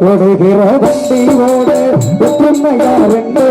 ஒடுகிற வண்டி ஓடு ஒற்றுமையா ரெண்டு